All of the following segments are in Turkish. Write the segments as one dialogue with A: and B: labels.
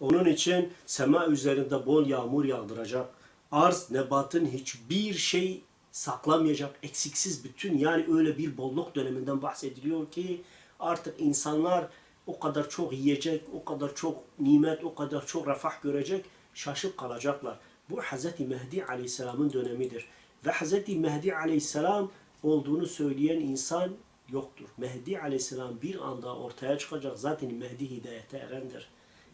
A: Onun için sema üzerinde bol yağmur yağdıracak. Arz nebatın hiçbir şey saklamayacak. Eksiksiz bütün yani öyle bir bolluk döneminden bahsediliyor ki artık insanlar o kadar çok yiyecek, o kadar çok nimet, o kadar çok refah görecek, şaşıp kalacaklar. Bu Hz. Mehdi Aleyhisselam'ın dönemidir. Ve Hz. Mehdi Aleyhisselam olduğunu söyleyen insan yoktur. Mehdi Aleyhisselam bir anda ortaya çıkacak. Zaten Mehdi hidayete erendir.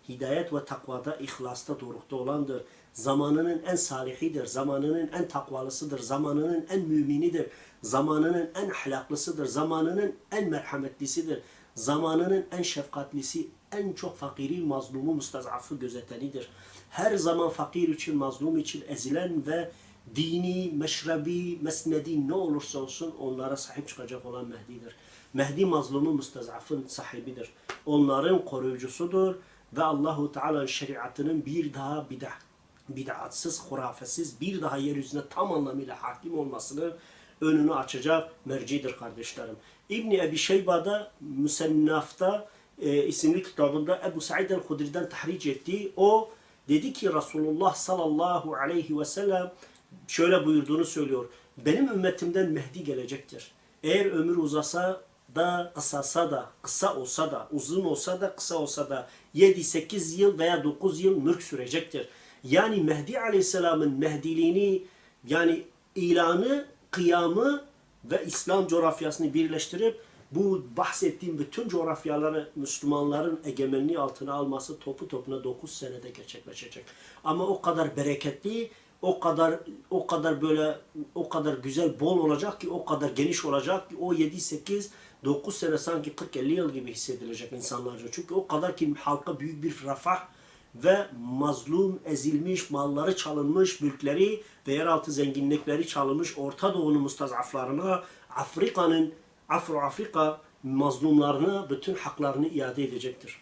A: Hidayet ve takvada, ihlasta, doğrultuda olandır. Zamanının en salihidir, zamanının en takvalısıdır, zamanının en müminidir, zamanının en ahlaklısıdır, zamanının en merhametlisidir, zamanının en şefkatlisi, en çok fakiri, mazlumu, mustazafı gözetenidir. Her zaman fakir için, mazlum için ezilen ve dini, meşrebi, mesnedi ne olursa olsun onlara sahip çıkacak olan Mehdi'dir. Mehdi mazlumu mustazafın sahibidir. Onların koruyucusudur ve Allahu Teala'nın şeriatının bir daha bidah, bid'atsız, hurafesiz bir daha yeryüzüne tam anlamıyla hakim olmasını önünü açacak mercidir kardeşlerim. İbni Ebi Şeyba'da Müsennaf'ta e, isimli kitabında Ebu Said el-Hudri'den tahric ettiği o dedi ki Resulullah sallallahu aleyhi ve sellem şöyle buyurduğunu söylüyor. Benim ümmetimden Mehdi gelecektir. Eğer ömür uzasa da kısasa da kısa olsa da uzun olsa da kısa olsa da 7-8 yıl veya 9 yıl mülk sürecektir. Yani Mehdi Aleyhisselam'ın Mehdiliğini yani ilanı, kıyamı ve İslam coğrafyasını birleştirip bu bahsettiğim bütün coğrafyaları Müslümanların egemenliği altına alması topu topuna 9 senede gerçekleşecek. Ama o kadar bereketli, o kadar o kadar böyle o kadar güzel bol olacak ki o kadar geniş olacak ki o 7 8 9 sene sanki 40 50 yıl gibi hissedilecek insanlarca. Çünkü o kadar ki halka büyük bir refah ve mazlum, ezilmiş, malları çalınmış, mülkleri ve yeraltı zenginlikleri çalınmış Orta Doğu'nun mustazaflarına, Afrika'nın, Afro Afrika mazlumlarına bütün haklarını iade edecektir.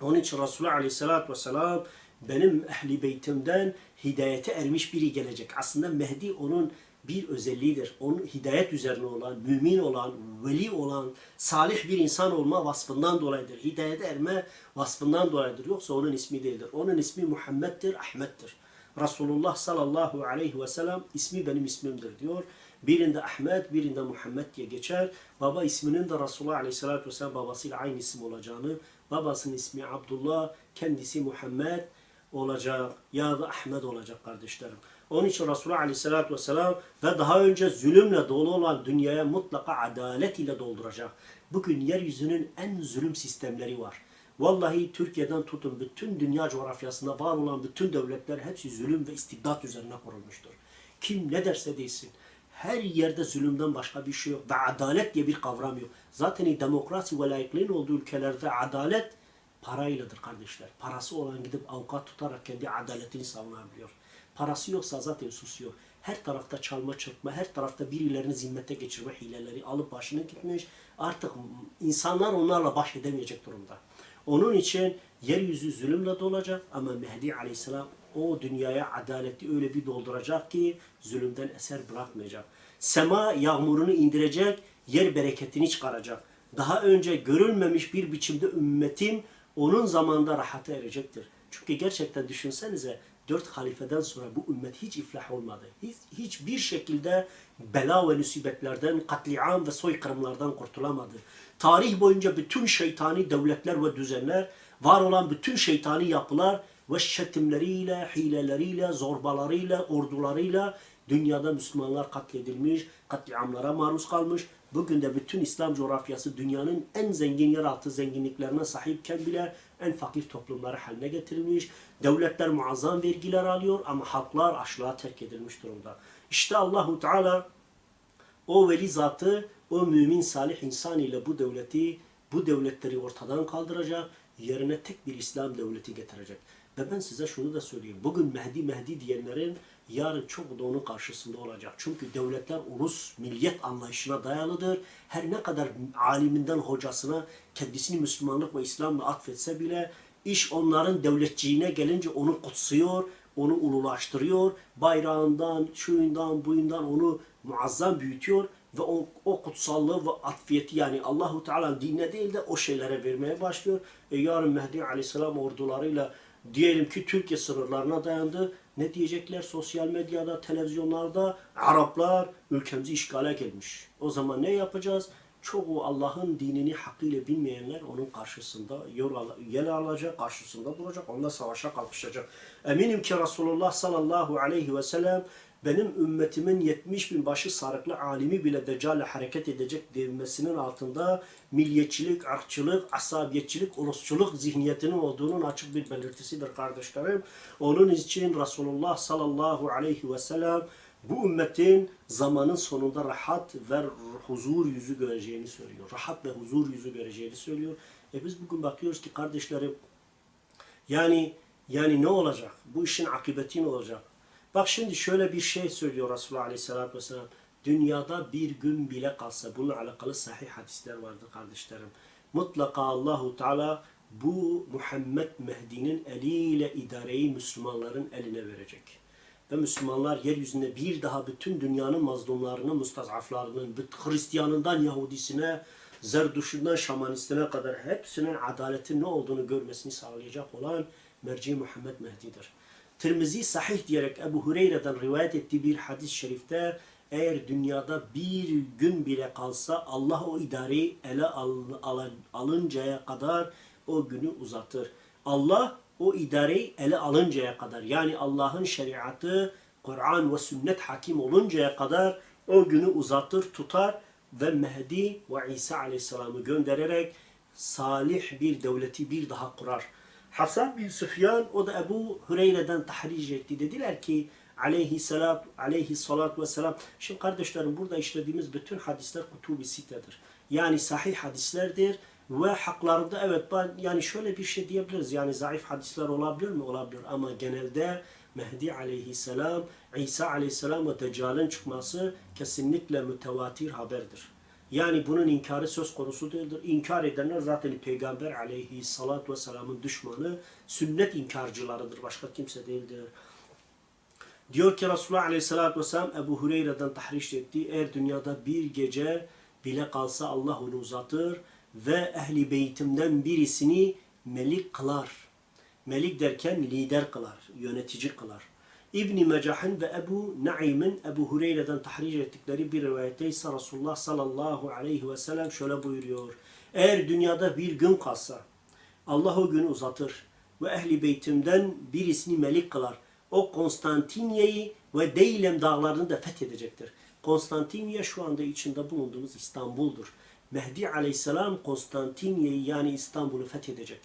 A: Onun için Resulullah Aleyhisselatü Vesselam benim ehli beytimden hidayete ermiş biri gelecek. Aslında Mehdi onun bir özelliğidir. Onun hidayet üzerine olan, mümin olan, veli olan, salih bir insan olma vasfından dolayıdır. Hidayete erme vasfından dolayıdır. Yoksa onun ismi değildir. Onun ismi Muhammed'dir, Ahmet'tir. Resulullah sallallahu aleyhi ve sellem ismi benim ismimdir diyor. Birinde Ahmet, birinde Muhammed diye geçer. Baba isminin de Resulullah aleyhissalatü vesselam babasıyla aynı isim olacağını, babasının ismi Abdullah, kendisi Muhammed olacak ya da Ahmet olacak kardeşlerim. Onun için Resulullah Aleyhisselatü Vesselam ve daha önce zulümle dolu olan dünyaya mutlaka adalet ile dolduracak. Bugün yeryüzünün en zulüm sistemleri var. Vallahi Türkiye'den tutun bütün dünya coğrafyasında var olan bütün devletler hepsi zulüm ve istibdat üzerine kurulmuştur. Kim ne derse desin. Her yerde zulümden başka bir şey yok ve adalet diye bir kavram yok. Zaten demokrasi ve layıklığın olduğu ülkelerde adalet parayladır kardeşler. Parası olan gidip avukat tutarak kendi adaletini savunabiliyor. Parası yoksa zaten susuyor. Her tarafta çalma çırpma, her tarafta birilerini zimmete geçirme hileleri alıp başına gitmiş. Artık insanlar onlarla baş edemeyecek durumda. Onun için yeryüzü zulümle dolacak ama Mehdi Aleyhisselam o dünyaya adaleti öyle bir dolduracak ki zulümden eser bırakmayacak. Sema yağmurunu indirecek, yer bereketini çıkaracak. Daha önce görülmemiş bir biçimde ümmetim onun zamanında rahata erecektir. Çünkü gerçekten düşünsenize dört halifeden sonra bu ümmet hiç iflah olmadı. Hiç, hiçbir şekilde bela ve musibetlerden, katliam ve soykırımlardan kurtulamadı. Tarih boyunca bütün şeytani devletler ve düzenler, var olan bütün şeytani yapılar ve şetimleriyle, hileleriyle, zorbalarıyla, ordularıyla dünyada Müslümanlar katledilmiş, katliamlara maruz kalmış. Bugün de bütün İslam coğrafyası dünyanın en zengin yeraltı zenginliklerine sahipken bile en fakir toplumları haline getirilmiş. Devletler muazzam vergiler alıyor ama halklar açlığa terk edilmiş durumda. İşte Allahu Teala o veli zatı, o mümin salih insan ile bu devleti, bu devletleri ortadan kaldıracak, yerine tek bir İslam devleti getirecek. Ve ben size şunu da söyleyeyim. Bugün Mehdi Mehdi diyenlerin yarın çok da onun karşısında olacak. Çünkü devletler ulus, milliyet anlayışına dayalıdır. Her ne kadar aliminden hocasına kendisini Müslümanlık ve İslam'la atfetse bile iş onların devletçiğine gelince onu kutsuyor, onu ululaştırıyor. Bayrağından, şuyundan, buyundan onu muazzam büyütüyor ve o, o kutsallığı ve atfiyeti yani Allahu Teala'nın dinine değil de o şeylere vermeye başlıyor. E yarın Mehdi Aleyhisselam ordularıyla Diyelim ki Türkiye sınırlarına dayandı. Ne diyecekler sosyal medyada, televizyonlarda? Araplar ülkemizi işgale gelmiş. O zaman ne yapacağız? Çoğu Allah'ın dinini hakkıyla bilmeyenler onun karşısında yer alacak, karşısında duracak, onunla savaşa kalkışacak. Eminim ki Resulullah sallallahu aleyhi ve sellem benim ümmetimin 70 bin başı sarıklı alimi bile Deccal'le hareket edecek denmesinin altında milliyetçilik, ırkçılık, asabiyetçilik, ulusçuluk zihniyetinin olduğunun açık bir belirtisidir kardeşlerim. Onun için Resulullah sallallahu aleyhi ve sellem bu ümmetin zamanın sonunda rahat ve huzur yüzü göreceğini söylüyor. Rahat ve huzur yüzü göreceğini söylüyor. E biz bugün bakıyoruz ki kardeşlerim yani yani ne olacak? Bu işin akıbeti ne olacak? Bak şimdi şöyle bir şey söylüyor Resulullah Aleyhisselatü Vesselam. Dünyada bir gün bile kalsa bununla alakalı sahih hadisler vardır kardeşlerim. Mutlaka Allahu Teala bu Muhammed Mehdi'nin eliyle idareyi Müslümanların eline verecek. Ve Müslümanlar yeryüzünde bir daha bütün dünyanın mazlumlarını, mustazaflarının, Hristiyanından Yahudisine, Zerduşundan Şamanistine kadar hepsinin adaletin ne olduğunu görmesini sağlayacak olan merci Muhammed Mehdi'dir. Tirmizi sahih diyerek Ebu Hureyre'den rivayet ettiği bir hadis-i şerifte eğer dünyada bir gün bile kalsa Allah o idareyi ele al, al- alıncaya kadar o günü uzatır. Allah o idareyi ele alıncaya kadar yani Allah'ın şeriatı Kur'an ve sünnet hakim oluncaya kadar o günü uzatır, tutar ve Mehdi ve İsa aleyhisselamı göndererek salih bir devleti bir daha kurar. Hasan bin Süfyan o da Ebu Hureyre'den tahric etti. Dediler ki aleyhissalat aleyhissalatü vesselam. Şimdi kardeşlerim burada işlediğimiz bütün hadisler kutubi sitedir. Yani sahih hadislerdir ve haklarında evet ben yani şöyle bir şey diyebiliriz. Yani zayıf hadisler olabilir mi? Olabilir ama genelde Mehdi aleyhisselam, İsa aleyhisselam ve Deccal'ın çıkması kesinlikle mütevatir haberdir. Yani bunun inkarı söz konusu değildir. İnkar edenler zaten Peygamber aleyhissalatu vesselamın düşmanı, sünnet inkarcılarıdır. Başka kimse değildir. Diyor ki Resulullah aleyhissalatü vesselam Ebu Hureyre'den tahriş etti. Eğer dünyada bir gece bile kalsa Allah onu uzatır ve ehli beytimden birisini melik kılar. Melik derken lider kılar, yönetici kılar. İbn Mecah'ın ve Ebu Naim'in Ebu Hureyre'den tahric ettikleri bir rivayette ise Resulullah sallallahu aleyhi ve sellem şöyle buyuruyor. Eğer dünyada bir gün kalsa Allah o günü uzatır ve ehli beytimden birisini melik kılar. O Konstantinye'yi ve Deylem dağlarını da fethedecektir. Konstantinye şu anda içinde bulunduğumuz İstanbul'dur. Mehdi aleyhisselam Konstantinye'yi yani İstanbul'u fethedecek.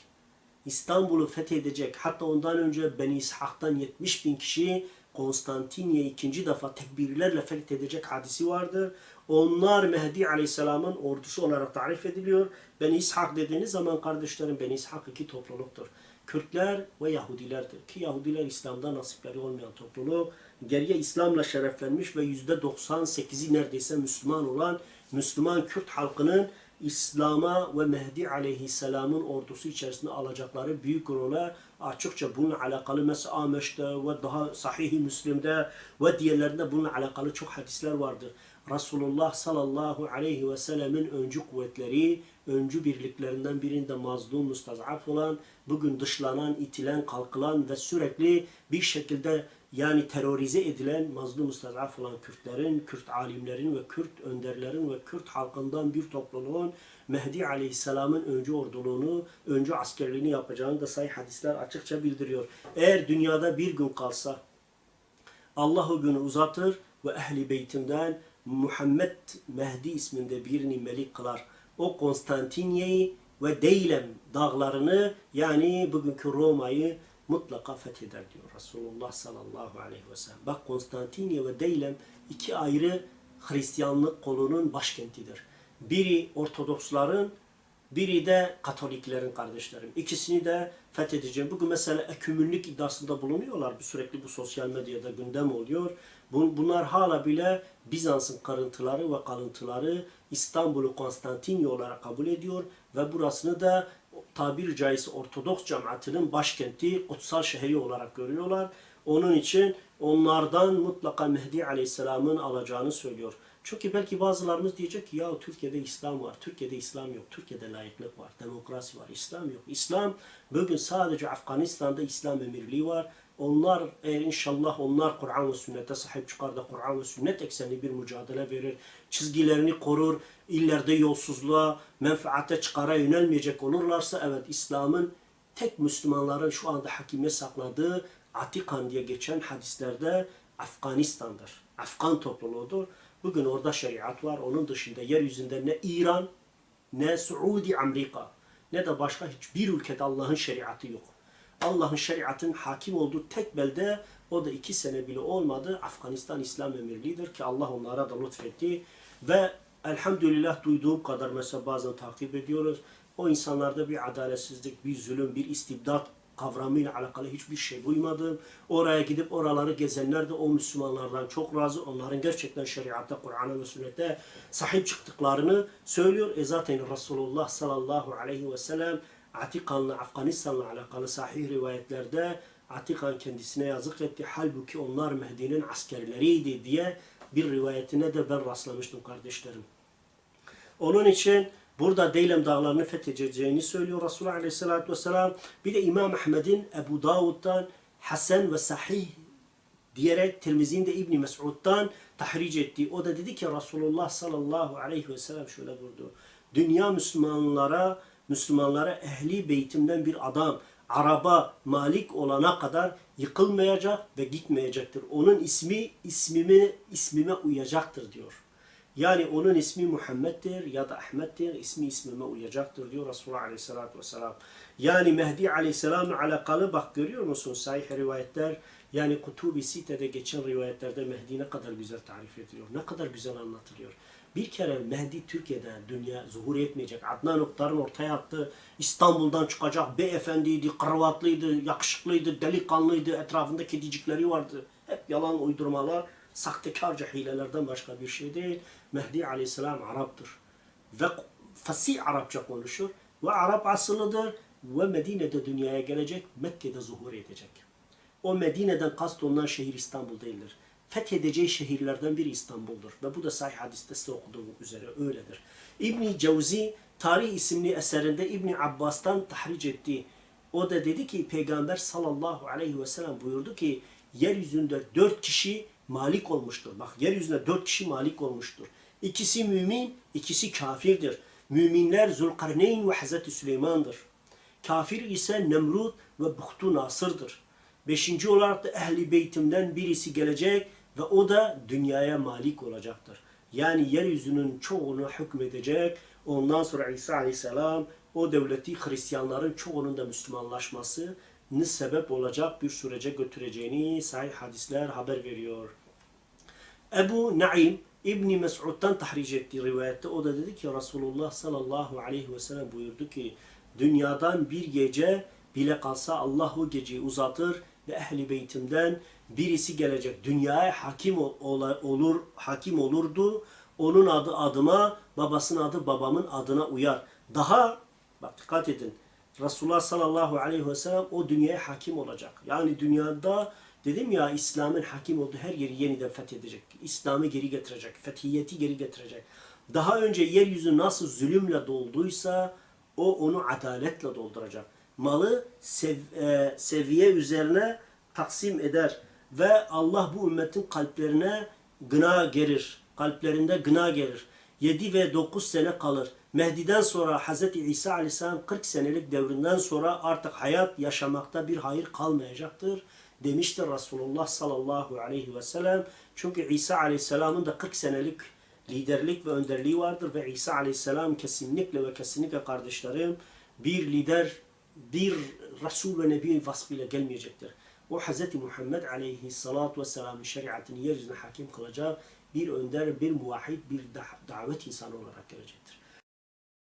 A: İstanbul'u fethedecek. Hatta ondan önce Beni İshak'tan 70 bin kişi Konstantinye ikinci defa tekbirlerle fethedecek hadisi vardır. Onlar Mehdi Aleyhisselam'ın ordusu olarak tarif ediliyor. Beni İshak dediğiniz zaman kardeşlerim Beni İshak iki topluluktur. Kürtler ve Yahudilerdir. Ki Yahudiler İslam'da nasipleri olmayan topluluk. Geriye İslam'la şereflenmiş ve yüzde 98'i neredeyse Müslüman olan Müslüman Kürt halkının İslam'a ve Mehdi aleyhisselamın ordusu içerisinde alacakları büyük rola açıkça bununla alakalı mesela Ameş'te ve daha Sahih-i Müslim'de ve diğerlerinde bununla alakalı çok hadisler vardır. Resulullah sallallahu aleyhi ve sellemin öncü kuvvetleri, öncü birliklerinden birinde mazlum, mustazaf olan, bugün dışlanan, itilen, kalkılan ve sürekli bir şekilde yani terörize edilen mazlum mustazaf olan Kürtlerin, Kürt alimlerin ve Kürt önderlerin ve Kürt halkından bir topluluğun Mehdi Aleyhisselam'ın öncü orduluğunu, öncü askerliğini yapacağını da sayı hadisler açıkça bildiriyor. Eğer dünyada bir gün kalsa Allah o günü uzatır ve ehli beytimden Muhammed Mehdi isminde birini melik kılar. O Konstantinye'yi ve Deylem dağlarını yani bugünkü Roma'yı mutlaka fetheder diyor Resulullah sallallahu aleyhi ve sellem. Bak Konstantinye ve Deylem iki ayrı Hristiyanlık kolunun başkentidir. Biri Ortodoksların, biri de Katoliklerin kardeşlerim. İkisini de fethedeceğim. Bugün mesela ekümünlük iddiasında bulunuyorlar. Sürekli bu sosyal medyada gündem oluyor. Bun- Bunlar hala bile Bizans'ın karıntıları ve kalıntıları İstanbul'u Konstantinye olarak kabul ediyor ve burasını da tabiri caizse Ortodoks cemaatinin başkenti, kutsal şehri olarak görüyorlar. Onun için onlardan mutlaka Mehdi Aleyhisselam'ın alacağını söylüyor. Çünkü belki bazılarımız diyecek ki ya Türkiye'de İslam var, Türkiye'de İslam yok, Türkiye'de layıklık var, demokrasi var, İslam yok. İslam bugün sadece Afganistan'da İslam emirliği var. Onlar eğer inşallah onlar Kur'an ve sünnete sahip çıkar da Kur'an ve sünnet eksenli bir mücadele verir, çizgilerini korur, illerde yolsuzluğa, menfaate çıkara yönelmeyecek olurlarsa evet İslam'ın tek Müslümanların şu anda hakimiyet sakladığı Atikan diye geçen hadislerde Afganistan'dır. Afgan topluluğudur. Bugün orada şeriat var. Onun dışında yeryüzünde ne İran, ne Suudi Amerika, ne de başka hiçbir ülkede Allah'ın şeriatı yok. Allah'ın şeriatın hakim olduğu tek belde o da iki sene bile olmadı. Afganistan İslam Emirliği'dir ki Allah onlara da lütfetti. Ve elhamdülillah duyduğum kadar mesela bazen takip ediyoruz. O insanlarda bir adaletsizlik, bir zulüm, bir istibdat kavramıyla alakalı hiçbir şey duymadım. Oraya gidip oraları gezenler de o Müslümanlardan çok razı. Onların gerçekten şeriatta, Kur'an'a ve sünnete sahip çıktıklarını söylüyor. E zaten Resulullah sallallahu aleyhi ve sellem Atikan'la, Afganistan'la alakalı sahih rivayetlerde Atikan kendisine yazık etti. Halbuki onlar Mehdi'nin askerleriydi diye bir rivayetine de ben rastlamıştım kardeşlerim. Onun için burada Deylem dağlarını fethedeceğini söylüyor Resulullah Aleyhisselatü Vesselam. Bir de İmam Ahmed'in Ebu Davud'dan Hasan ve Sahih diyerek Tirmizi'nin de İbni Mes'ud'dan tahric ettiği. O da dedi ki Resulullah sallallahu aleyhi ve sellem şöyle buyurdu. Dünya Müslümanlara, Müslümanlara ehli beytimden bir adam, araba malik olana kadar yıkılmayacak ve gitmeyecektir. Onun ismi ismimi ismime uyacaktır diyor. Yani onun ismi Muhammed'dir ya da Ahmet'tir. ismi ismime uyacaktır diyor Resulullah Aleyhisselatü Vesselam. Yani Mehdi Aleyhisselam'la alakalı bak görüyor musun sahih rivayetler yani Kutubi Site'de geçen rivayetlerde Mehdi ne kadar güzel tarif ediliyor. Ne kadar güzel anlatılıyor. Bir kere Mehdi Türkiye'de dünya zuhur etmeyecek. Adnan Oktar'ın ortaya attığı İstanbul'dan çıkacak beyefendiydi, kravatlıydı, yakışıklıydı, delikanlıydı, etrafında kedicikleri vardı. Hep yalan uydurmalar, sahtekarca hilelerden başka bir şey değil. Mehdi Aleyhisselam Arap'tır. Ve fasih Arapça konuşur. Ve Arap asıllıdır. Ve Medine'de dünyaya gelecek, Mekke'de zuhur edecek. O Medine'den kast olunan şehir İstanbul değildir. Fethedeceği şehirlerden biri İstanbul'dur. Ve bu da sahih hadiste size okuduğum üzere öyledir. İbni Cevzi Tarih isimli eserinde İbni Abbas'tan tahric etti. O da dedi ki Peygamber sallallahu aleyhi ve sellem buyurdu ki yeryüzünde dört kişi malik olmuştur. Bak yeryüzünde dört kişi malik olmuştur. İkisi mümin, ikisi kafirdir. Müminler Zulkarneyn ve Hazreti Süleyman'dır. Kafir ise Nemrut ve Buhtu Nasır'dır. Beşinci olarak da ehli beytimden birisi gelecek ve o da dünyaya malik olacaktır. Yani yeryüzünün çoğunu hükmedecek. Ondan sonra İsa Aleyhisselam o devleti Hristiyanların çoğunun da Müslümanlaşması sebep olacak bir sürece götüreceğini sahih hadisler haber veriyor. Ebu Naim İbni Mes'ud'dan tahric ettiği rivayette o da dedi ki Resulullah sallallahu aleyhi ve sellem buyurdu ki dünyadan bir gece bile kalsa Allah o geceyi uzatır ve ehli beytimden birisi gelecek. Dünyaya hakim olur, hakim olurdu. Onun adı adıma, babasının adı babamın adına uyar. Daha bak dikkat edin. Resulullah sallallahu aleyhi ve sellem o dünyaya hakim olacak. Yani dünyada dedim ya İslam'ın hakim olduğu her yeri yeniden fethedecek. İslam'ı geri getirecek. Fethiyeti geri getirecek. Daha önce yeryüzü nasıl zulümle dolduysa o onu adaletle dolduracak. Malı sev, e, seviye üzerine taksim eder ve Allah bu ümmetin kalplerine gına gelir. Kalplerinde gına gelir. 7 ve 9 sene kalır. Mehdi'den sonra Hz. İsa Aleyhisselam 40 senelik devrinden sonra artık hayat yaşamakta bir hayır kalmayacaktır demiştir Resulullah sallallahu aleyhi ve sellem. Çünkü İsa Aleyhisselam'ın da 40 senelik liderlik ve önderliği vardır ve İsa Aleyhisselam kesinlikle ve kesinlikle kardeşlerim bir lider, بير رسول ونبي فصل إلى قلم يجتر. وحزتي محمد عليه الصلاة والسلام شريعة يجزن حكيم خلجا بير أندر بير موحيد بير دعوة إنسان ونرى كرجت